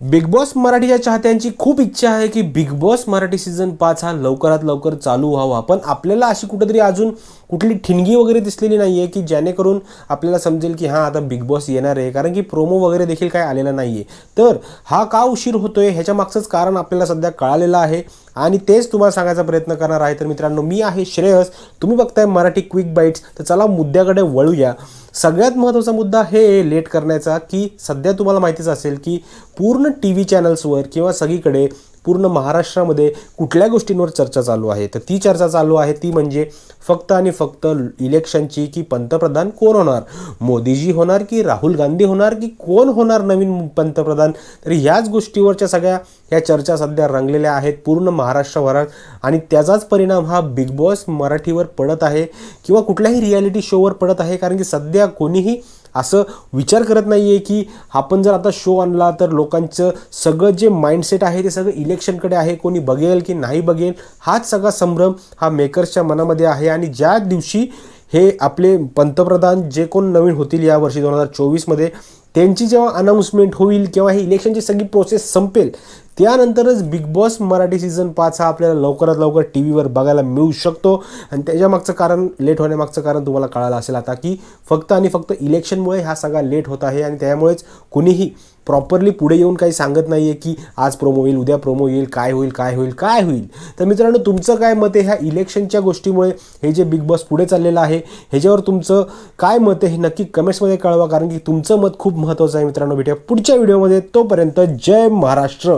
Big boss मराठीच्या चाहत्यांची खूप इच्छा आहे की बिग बॉस मराठी सीझन पाच हा लवकरात लवकर चालू व्हावा. पण आपल्याला अशी कुठेतरी अजून कुठली ठिणगी वगैरे दिसलेली नाही आहे की जेणेकरून आपल्याला समजेल की हां आता बिग बॉस येणार आहे. कारण की प्रोमो वगैरे देखील काय आलेला नाही आहे तर हा का उशीर होतोय ह्याच्या मागचंच कारण आपल्याला सध्या कळालेलं आहे. आणि तेच तुम्हाला सांगायचा प्रयत्न करणार आहे. तर मित्रांनो मी आहे श्रेयस. तुम्ही बघताय मराठी क्विक बाईट्स तर चला मुद्द्याकडे वळूया. सगळ्यात महत्त्वाचा मुद्दा हे लेट करण्याचा की सध्या तुम्हाला माहितीच असेल की पूर्ण टी व्ही चॅनल्सवर किंवा सगळीकडे पूर्ण महाराष्ट्रामध्ये कुठल्या गोष्टींवर चर्चा चालू आहे? तर ती चर्चा चालू आहे ती म्हणजे फक्त आणि फक्त इलेक्शनची की पंतप्रधान कोण होणार? मोदीजी होणार की राहुल गांधी होणार की कोण होणार नवीन पंतप्रधान? तर ह्याच गोष्टीवरच्या सगळ्या ह्या चर्चा सध्या रंगलेल्या आहेत पूर्ण महाराष्ट्रभरात आणि त्याचाच परिणाम हा बिग बॉस मराठीवर पडत आहे किंवा कुठल्याही रियालिटी शोवर पडत आहे कारण की सध्या कोणीही असं विचार करत नाही आहे की आपण जर आता शो आणला तर लोकांचं सगळं जे माइंडसेट आहे ते सगळं इलेक्शनकडे आहे कोणी बघेल की नाही बघेल हाच सगळा संभ्रम हा मेकर्सच्या मनामध्ये आहे. आणि ज्या दिवशी हे आपले पंतप्रधान जे कोण नवीन होतील या वर्षी दोन हजार चोवीसमध्ये त्यांची जेव्हा अनाऊन्समेंट होईल किंवा ही इलेक्शनची सगळी प्रोसेस संपेल त्यानंतरच बिग बॉस मराठी सीझन पाच हा आपल्याला लवकरात लवकर टी व्हीवर बघायला मिळू शकतो. आणि त्याच्यामागचं कारण लेट होण्यामागचं कारण तुम्हाला कळालं असेल आता की फक्त आणि फक्त इलेक्शनमुळे हा सगळा लेट होत आहे आणि त्यामुळेच कुणीही प्रॉपरली पुढे येऊन काही सांगत नाही आहे की आज प्रोमो येईल उद्या प्रोमो येईल काय होईल काय होईल काय होईल. तर मित्रांनो तुमचं काय मत आहे ह्या इलेक्शनच्या गोष्टीमुळे? हे जे बिग बॉस पुढे चाललेलं आहे ह्याच्यावर तुमचं काय मत आहे हे नक्की कमेंट्समध्ये कळवा कारण की तुमचं मत खूप महत्त्वाचं आहे मित्रांनो. भेटूया पुढच्या व्हिडिओमध्ये तोपर्यंत जय महाराष्ट्र.